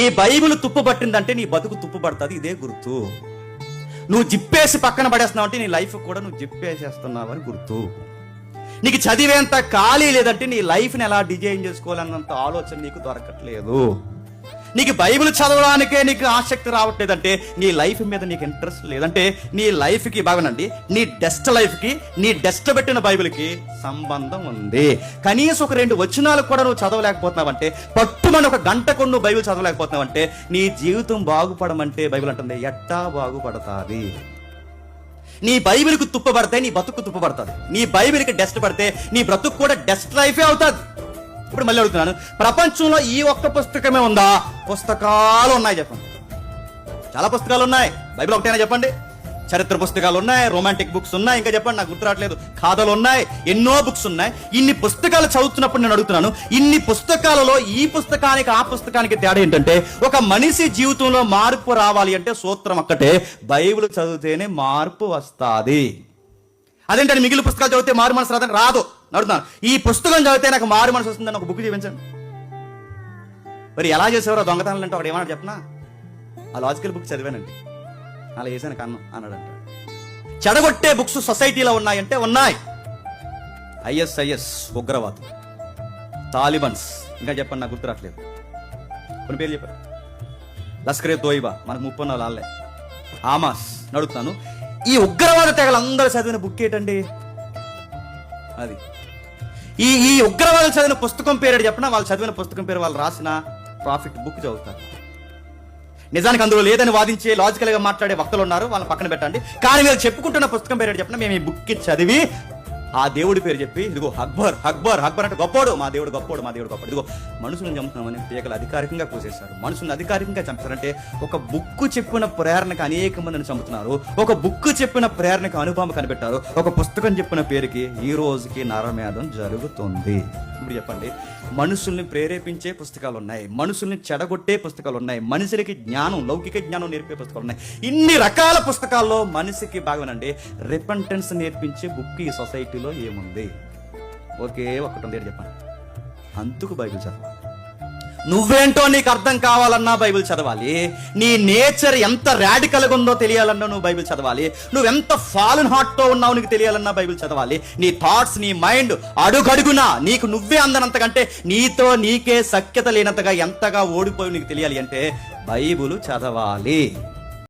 ఈ బైబిల్ తుప్పు పట్టిందంటే నీ బతుకు తుప్పుపడుతుంది ఇదే గుర్తు. నువ్వు జిప్పేసి పక్కన పడేస్తున్నావు అంటే నీ లైఫ్ కూడా నువ్వు జిప్పేసేస్తున్నావు అని గుర్తు. నీకు చదివేంత ఖాళీ లేదంటే నీ లైఫ్ని ఎలా డిజైన్ చేసుకోవాలన్నంత ఆలోచన నీకు దొరకట్లేదు. నీకు బైబిల్ చదవడానికే నీకు ఆసక్తి రావట్లేదంటే నీ లైఫ్ మీద నీకు ఇంట్రెస్ట్ లేదంటే నీ లైఫ్కి బాగానండి నీ డెస్ట్ లైఫ్కి నీ డెస్ట్ పెట్టిన బైబిల్కి సంబంధం ఉంది. కనీసం ఒక రెండు వచనాలు కూడా నువ్వు చదవలేకపోతున్నావంటే పట్టుమని ఒక గంటకు నువ్వు బైబిల్ చదవలేకపోతున్నావంటే నీ జీవితం బాగుపడమంటే బైబిల్ అంటుంది ఎట్టా బాగుపడతాది? నీ బైబిల్కి తుప్పబడితే నీ బతుకు తుప్పబడుతుంది నీ బైబిల్కి డెస్ట్ పడితే నీ బ్రతుకు కూడా డెస్ట్ లైఫే అవుతుంది. ఇప్పుడు మళ్ళీ అడుగుతున్నాను. ప్రపంచంలో ఈ ఒక్క పుస్తకమే ఉందా? పుస్తకాలు ఉన్నాయి చెప్పండి. చాలా పుస్తకాలు ఉన్నాయి. బైబిల్ ఒకటైనా చెప్పండి? చరిత్ర పుస్తకాలు ఉన్నాయి రొమాంటిక్ బుక్స్ ఉన్నాయి ఇంకా చెప్పండి నాకు గుర్తు రావట్లేదు. కథలు ఉన్నాయి ఎన్నో బుక్స్ ఉన్నాయి. ఇన్ని పుస్తకాలు చదువుతున్నప్పుడు నేను అడుగుతున్నాను ఇన్ని పుస్తకాలలో ఈ పుస్తకానికి ఆ పుస్తకానికి తేడా ఏంటంటే ఒక మనిషి జీవితంలో మార్పు రావాలి అంటే సూత్రం ఒక్కటే బైబిల్ చదివితేనే మార్పు వస్తాది. అదేంటంటే మిగిలిన పుస్తకాలు చదివితే మారు మనసు రాదని రాదు. అడుగుతున్నాను ఈ పుస్తకం చదివితే నాకు మారు మనసు వస్తుందని ఒక బుక్ చూపించండి. మరి ఎలా చేసేవారో దొంగతనాలు అంటే ఒకటి ఏమన్నా చెప్పనా? ఆ లాజికల్ బుక్ చదివానండి. అలా చేశాను కన్ను అన్నాడంట. చెడగొట్టే బుక్స్ సొసైటీలో ఉన్నాయంటే ఉన్నాయి. ఐఎస్ఐఎస్ ఉగ్రవాదం. తాలిబన్స్. ఇంకా చెప్పండి నాకు గుర్తు రావట్లేదు. కొన్ని పేరు చెప్పారు లస్కరే తోయిబా. మనకు ముప్పై నాలుగు వాళ్ళే ఆమాస్ నడుపుతాను ఈ ఉగ్రవాద తెగలందరూ చదివిన బుక్ ఏంటండి? అది. ఈ ఈ ఉగ్రవాదులు చదివిన పుస్తకం పేరు చెప్పిన? వాళ్ళు చదివిన పుస్తకం పేరు వాళ్ళు రాసిన ప్రాఫిట్ బుక్ చదువుతారు నిజానికి అందులో లేదని వాదించే లాజికల్గా మాట్లాడే వక్తలు ఉన్నారు. వాళ్ళని పక్కన పెట్టండి. కానీ మీరు చెప్పుకుంటున్న పుస్తకం పేరు చెప్పిన? మేము ఈ బుక్కి చదివి ఆ దేవుడి పేరు చెప్పి ఇదిగో అక్బర్ అక్బర్ అక్బర్ అంటే గొప్పోడు. మా దేవుడు గొప్పోడు మా దేవుడు గొప్పడు. ఇదిగో మనుషులను చంపుతున్నామని పీకలు అధికారికంగా కూసేశారు. మనుషులను అధికారికంగా చంపుతారంటే ఒక బుక్ చెప్పిన ప్రేరణకు అనేక మందిని చంపుతున్నారు. ఒక బుక్ చెప్పిన ప్రేరణకు అనుభవం కనిపెట్టారు. ఒక పుస్తకం చెప్పిన పేరుకి ఈ రోజుకి నరమేధం జరుగుతుంది. ఇప్పుడు చెప్పండి. మనుషుల్ని ప్రేరేపించే పుస్తకాలు ఉన్నాయి. మనుషుల్ని చెడగొట్టే పుస్తకాలు ఉన్నాయి. మనుషులకి జ్ఞానం లౌకిక జ్ఞానం నేర్పే పుస్తకాలు ఉన్నాయి. ఇన్ని రకాల పుస్తకాల్లో మనిషికి బాగానండి రిపెంటెన్స్ నేర్పించే బుక్ ఈ సొసైటీలో ఏముంది? ఒకే ఒకటి ఉంది చెప్పండి. అందుకు బైబిల్ చదవాలి. నువ్వేంటో నీకు అర్థం కావాలన్నా బైబిల్ చదవాలి. నీ నేచర్ ఎంత రాడికల్గా ఉందో తెలియాలన్నా నువ్వు బైబిల్ చదవాలి. నువ్వు ఎంత ఫాలన్ హార్ట్తో ఉన్నావు నీకు తెలియాలన్నా బైబిల్ చదవాలి. నీ థాట్స్ నీ మైండ్ అడుగడుగునా నీకు నువ్వే అందనంతకంటే నీతో నీకే సఖ్యత లేనంతగా ఎంతగా ఓడిపోయి నీకు తెలియాలి అంటే బైబిల్ చదవాలి.